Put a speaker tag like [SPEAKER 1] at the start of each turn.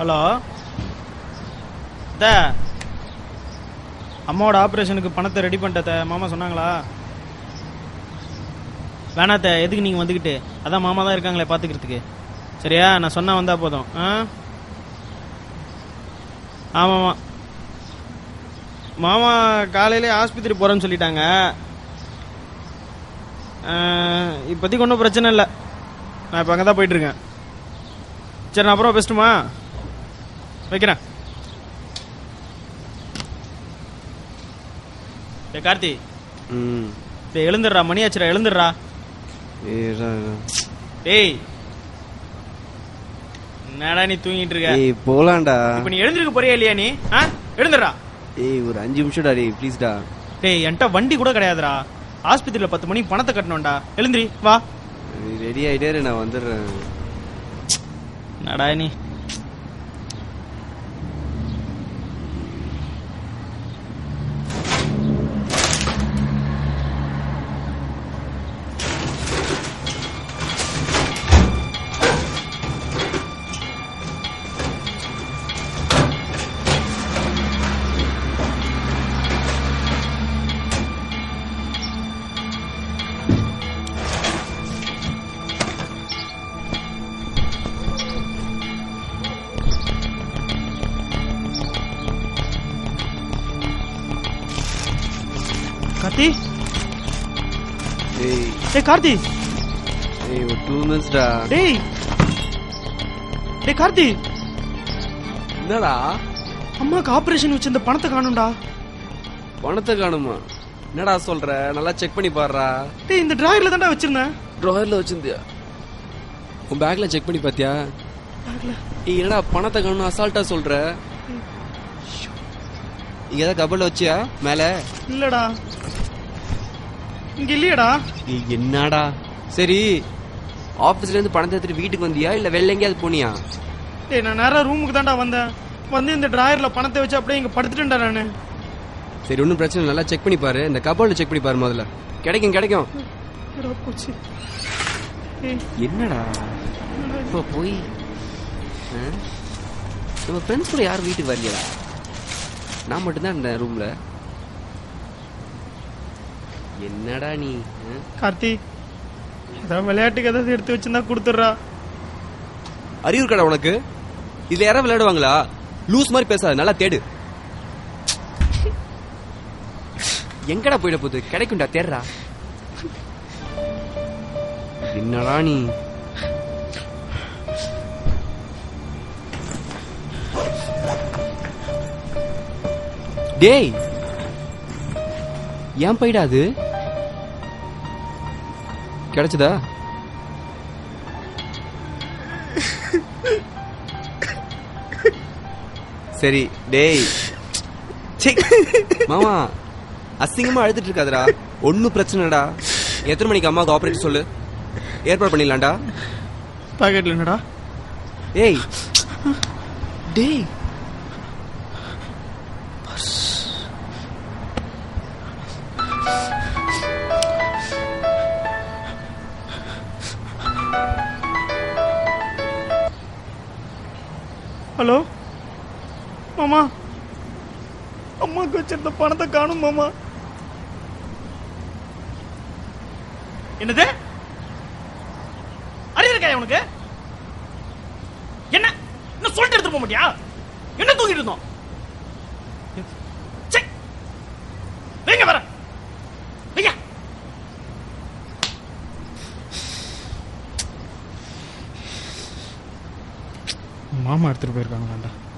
[SPEAKER 1] Hello. அத்த அம்மாவோட ஆப்ரேஷனுக்கு பணத்தை ரெடி பண்ணிட்டத மாமா சொன்னாங்களா? வேணாத்த எதுக்கு நீங்கள் வந்துக்கிட்டு அதான் மாமா தான் இருக்காங்களே பார்த்துக்கிறதுக்கு சரியா? நான் சொன்னால் வந்தால் போதும். ஆ? ஆமாம்மா மாமா காலையிலே ஆஸ்பத்திரி போகிறேன்னு சொல்லிட்டாங்க. இப்போதைக்கு ஒன்றும் பிரச்சனை இல்லை. நான் இப்போ அங்கே தான் போயிட்டுருக்கேன் சரி நான் அப்புறம் பேசட்டுமா? வைக்கிறேன். டேய் கார்த்தி.
[SPEAKER 2] ம்.
[SPEAKER 1] டேய் எழுந்துடுறா மணி ஆச்சுடா எழுந்துடுறா. டேய். என்னடா நீ தூங்கிட்டு இருக்க?
[SPEAKER 2] ஏய் போலாம்டா
[SPEAKER 1] இப்போ நீ எழுந்திருக்க போறியா இல்லையா நீ? ஆ? எழுந்துடுறா.
[SPEAKER 2] ஏய் ஒரு அஞ்சு நிமிஷம்டா டேய் ப்ளீஸ்டா
[SPEAKER 1] டேய் என்கிட்ட வண்டி கூட கிடையாதுடா. ஆஸ்பத்திரியில் பத்து மணிக்கு பணத்தை கட்டணும்டா. எழுந்திரி வா.
[SPEAKER 2] ரெடி ஆயிட்டே இரு, நான் வந்துடுறேன்.
[SPEAKER 1] நடா நீ? கார்த்தி
[SPEAKER 2] ஏய்
[SPEAKER 1] டேய் கார்த்தி
[SPEAKER 2] ஏய் ஒரு டூ மினிட்ஸ்டா
[SPEAKER 1] டேய் டேய் கார்த்தி
[SPEAKER 2] என்னடா?
[SPEAKER 1] அம்மாக்கு ஆபரேஷன் வச்சு இந்த பணத்தை காணும்டா.
[SPEAKER 2] பணத்தை காணுமா? என்னடா சொல்ற? நல்லா செக் பண்ணி பாருடா.
[SPEAKER 1] டேய் இந்த டிராயர்ல தான்டா வச்சிருந்தேன்.
[SPEAKER 2] ட்ராயர்ல வச்சிருந்தியா? உன் பேக்ல செக் பண்ணி பாத்தியா? ஏய் என்னடா பணத்தை காணும் அசால்ட்டா சொல்ற? இங்க ஏதாவது கபல்ல வச்சியா? மேல?
[SPEAKER 1] இல்லடா. இங்க இல்லையடா.
[SPEAKER 2] என்னடா? சரி ஆபீஸ்ல இருந்து பணத்தை எடுத்துட்டு வீட்டுக்கு வந்தியா? இல்ல வெளில எங்கேயாவது போனியா?
[SPEAKER 1] டேய் நான் நேரா ரூமுக்கு தான்டா வந்தேன். வந்து இந்த டிராயர்ல பணத்தை வச்சு அப்படியே இங்க படுத்துட்டேன்டா நானு.
[SPEAKER 2] சரி ஒன்றும் பிரச்சனை இல்லை. நல்லா செக் பண்ணி பாரு. இந்த கபோர்டில் செக் பண்ணி பாரு முதல்ல. கிடைக்கும் கிடைக்கும்.
[SPEAKER 1] போச்சு. ஏய்.
[SPEAKER 2] என்னடா? இப்போ போய். ஆ? நம்ம ஃப்ரெண்ட்ஸ் கூட யாரும் வீட்டுக்கு வரலையடா நான் மட்டும்தான் இருந்தேன் ரூம்ல என்னடா நீ ஆ?
[SPEAKER 1] கார்த்தி ஏதாவது விளையாட்டுக்கு ஏதாவது எடுத்து வச்சிருந்தா கொடுத்துட்றா.
[SPEAKER 2] அறிவு கடை உனக்கு? இதுல யாராவது விளையாடுவாங்களா? லூஸ் மாதிரி பேசாத நல்லா தேடு. எங்கடா போயிட போகுது? கிடைக்கும்டா தேடுறா. என்னடா நீ? டேய் ஏன் போயிடா அது கிடைச்சதா? சரி டேய். மாமா அசிங்கமா அழுதுட்டு இருக்காதடா. ஒன்னும் பிரச்சனைடா. எத்தனை மணிக்கு அம்மாவுக்கு ஆபரேட் சொல்லு. ஏற்பாடு பண்ணிடலாம்டா.
[SPEAKER 1] பாக்கெட்ல என்னடா?
[SPEAKER 2] ஏய். டேய்.
[SPEAKER 1] ஹலோ? மாமா. அம்மாக்கு வச்சிருந்த பணத்தை காணும் மாமா. என்னது? அறிவு இருக்கா உனக்கு? என்ன? என்ன சொல்லிட்டு எடுத்து போக மாட்டியா? என்ன தூங்கிட்டு இருந்தோம்? மாமா எடுத்துட்டு போயிருக்காங்க